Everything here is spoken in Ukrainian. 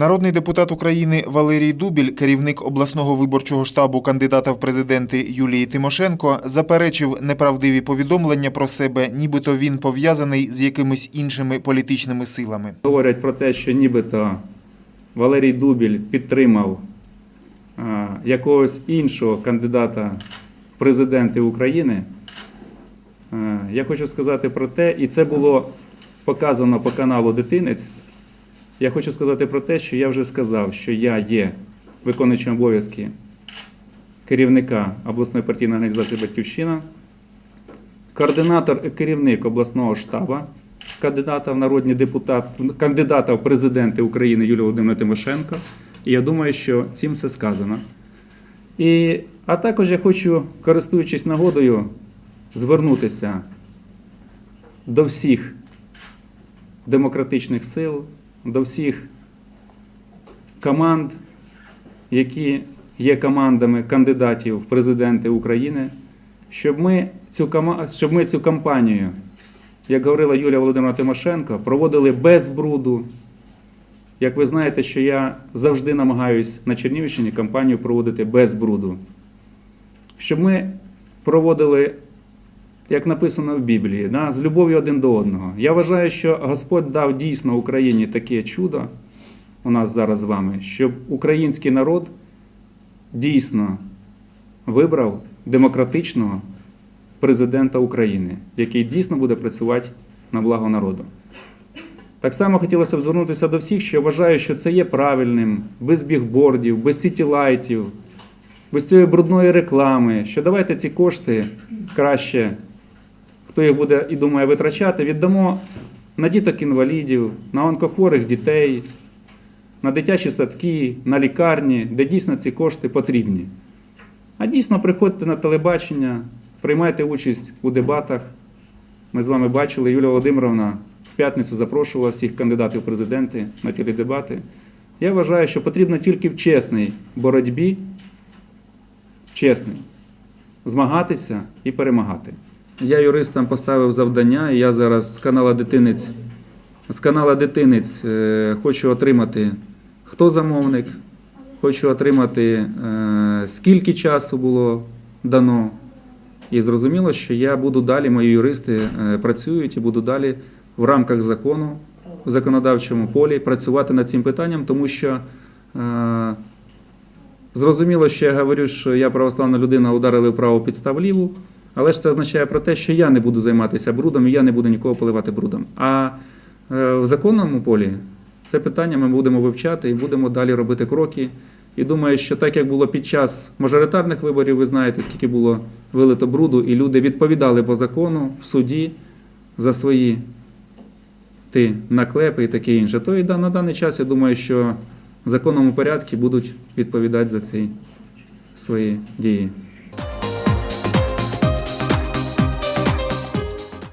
Народний депутат України Валерій Дубіль, керівник обласного виборчого штабу кандидата в президенти Юлії Тимошенко, заперечив неправдиві повідомлення про себе, нібито він пов'язаний з якимись іншими політичними силами. Говорять про те, що нібито Валерій Дубіль підтримав якогось іншого кандидата в президенти України. Я хочу сказати про те, і це було показано по каналу Дитинець. Я хочу сказати про те, що я вже сказав, що я є виконуючим обов'язки керівника обласної партійної організації Батьківщина, координатор і керівник обласного штабу, кандидата в народні депутати, кандидата в президенти України Юлія Володимира Тимошенко. І я думаю, що цим все сказано. І, а також я хочу, користуючись нагодою, звернутися до всіх демократичних сил, до всіх команд, які є командами кандидатів в президенти України, щоб ми цю, щоб ми цю кампанію, як говорила Юлія Володимира Тимошенко, проводили без бруду. Як ви знаєте, що я завжди намагаюсь на Чернігівщині кампанію проводити без бруду. Щоб ми проводили, як написано в Біблії, да, з любов'ю один до одного. Я вважаю, що Господь дав дійсно Україні таке чудо у нас зараз з вами, щоб український народ дійсно вибрав демократичного президента України, який дійсно буде працювати на благо народу. Так само хотілося б звернутися до всіх, що вважаю, що це є правильним, без бігбордів, без сітілайтів, без цієї брудної реклами, що давайте ці кошти краще, хто їх буде і думає витрачати, віддамо на діток інвалідів, на онкохворих дітей, на дитячі садки, на лікарні, де дійсно ці кошти потрібні. А дійсно приходьте на телебачення, приймайте участь у дебатах. Ми з вами бачили, Юлія Володимировна в п'ятницю запрошувала всіх кандидатів в президенти на теледебати. Я вважаю, що потрібно тільки в чесній боротьбі, чесній, змагатися і перемагати. Я юристам поставив завдання, і я зараз з канала Дитинець, з канала Дитинець е, хочу отримати, хто замовник, хочу отримати, е, скільки часу було дано. І зрозуміло, що я буду далі, мої юристи е, працюють і буду далі в рамках закону в законодавчому полі працювати над цим питанням, тому що е, зрозуміло, що я говорю, що я православна людина ударили вправо підстав ліву, але ж це означає про те, що я не буду займатися брудом і я не буду нікого поливати брудом. А е, в законному полі це питання ми будемо вивчати і будемо далі робити кроки. І думаю, що так як було під час мажоритарних виборів, ви знаєте, скільки було вилито бруду, і люди відповідали по закону в суді за свої ти наклепи і таке інше. То і на даний час я думаю, що в законному порядку будуть відповідати за ці свої дії.